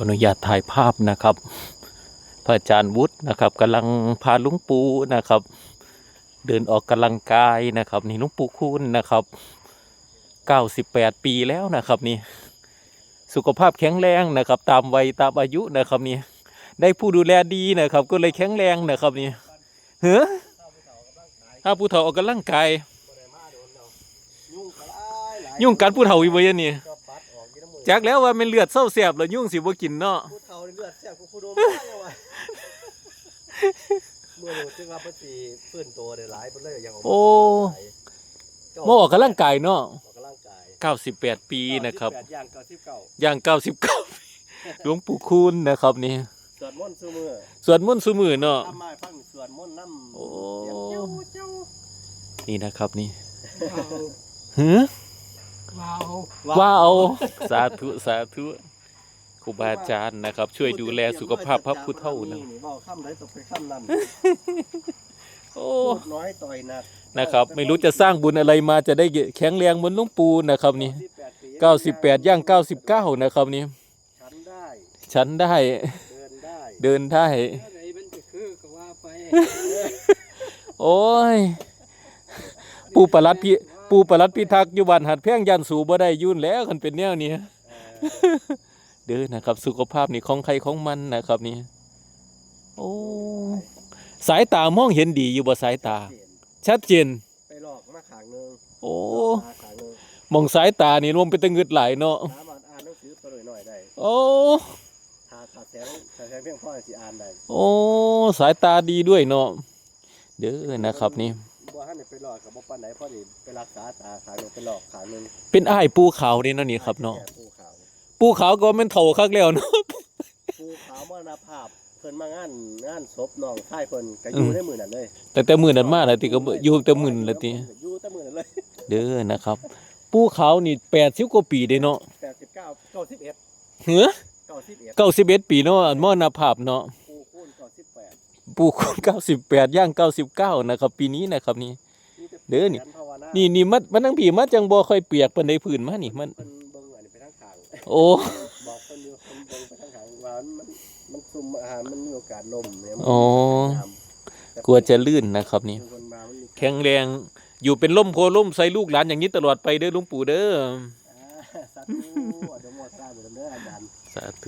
ออนุญาตถ่ายภาพนะครับ พระอาจารย์วุฒินะครับกำลังพาลุงปูนะครับ เดินออกกำลังกายนะครับ นี่ลุงปูคุณนะครับ98ปีแล้วนะครับนี่สุขภาพแข็งแรงนะครับ ตามวัยตามอายุนะครับนี่ได้ผู้ดูแลดีนะครับ ก็เลยแข็งแรงนะครับนี่เฮ้อถ้าผู้เฒ่าออกกำลังกายยุ่งกระไรหลายยุ่งกันผู้เฒ่าอีกเว้ยนี่ จักแล้วว่ามันเลือดเศร้าแสบแล้วยุ่งสิบ่กินเนาะผู้เฒ่านี่เลือดแซ่บกว่าผู้โดมได้ยังไงเมื่อรู้สึกว่าพระสีฟื้นตัวได้หลายไปเลยอย่างโอ้มาออกกำลังกายเนาะออกกำลังกาย98 ปีนะครับแปดย่างเก้าสิบเก้าย่าง99หลวงปู่คุณนะครับนี่สวดมนต์ซื้อมือสวดมนต์ซุมือเนาะทำไมาฟังสวดมนต์น้ำโอ้เสียงเจ้าเจ้านี่นะครับนี่ว้าวหือ ว้าวว้าวสาธุสาธุครูบาอาจารย์นะครับ ช่วยดูแลสุขภาพพระพุทธเท่านะนี่บอกคำไหนตกไปคำนั้นโอ้พูดน้อยต่อยหนักนะครับ ไม่รู้จะสร้างบุญอะไรมาจะได้แข็งแรงเหมือนหลวงปู่นะครับนี่ปี98ย่าง99นะครับนี่ฉันได้ฉันได้เดินได้เดินได้อะไรมันจะคือก็ว่าไปโอ้ย ปูประหลัดพี่ ปูประหลัดพิทักษ์อยู่บ้านหัดแพงยันสูบ่ได้ยุ่นแล้วคันเป็นแนวนี้เออเด้อนะครับ สุขภาพนี่ของใครของมันนะครับนี่โอ้สายตามองเห็นดีอยู่บ่สายตาเปลี่ยนชัดเจนไปหลอกมาขางหนึงโอ้มาขางหนึงมองสายตานี่รวมเป็นตะงึดหลายเนาะสามารถอ่านหนังสือตัวหน่อยๆได้โอ้หาขาดแสงขาดแสงเพียงพอสิอ่านได้โอ้สายตาดีด้วยเนาะเด้อนะครับนี่ บ่ทันได้ไปหลอกกับบ่ปานไหนพอดีไปรักษาตาขางหนึงไปหลอกขางหนึงเป็นอ้ายปูขาวนี่เนาะนี่ครับเนาะแก่ภูเขาปูขาวก็แม่นเฒ่าคักแล้วเนาะภูเขามรณภาพเพิ่นมางานงานศพน้องชายเพิ่นก็อยู่อืม ในมื้อนั้นเลยแต่แต่มื้อนั้นมาแล้วติก็บ่อยู่แต่มื้อนั้นละติอยู่แต่มื้อนั้นเลยเด้อนะครับ ปูขาวนี่80กว่าปีเด้เนาะ89 91เหือ91 91ปีเนาะอันมรณภาพเนาะ ภูคูณ98ปูคุณ98ย่าง99นะครับ ปีนี้นะครับนี่มีแต่เด้อนี่ขียภาวนานี่นี่มันมันทั้งผีมันจังบ่ค่อยเปียกปานใดพื้นมานี่มัน เพิ่นเบิ่งอันนี้ไปทางข้างโอ้บอกเพิ่นอยู่เพิ่นเบิ่งไปทางข้างว่ามันมันซุ่มอาหารมันมีโอกาสล่มเนี่ยมันอ๋อกลัวจะลื่นนะครับนี่เพิ่นมามันมีแข็งแรงอยู่เป็นล่มโพล่มใส่ลูกหลานอย่างนี้ตลอดไปเด้อหลวงปู่เด้อ อ่าสาธุอนุโมทนาบุญเด้ออาจารย์ สาธุ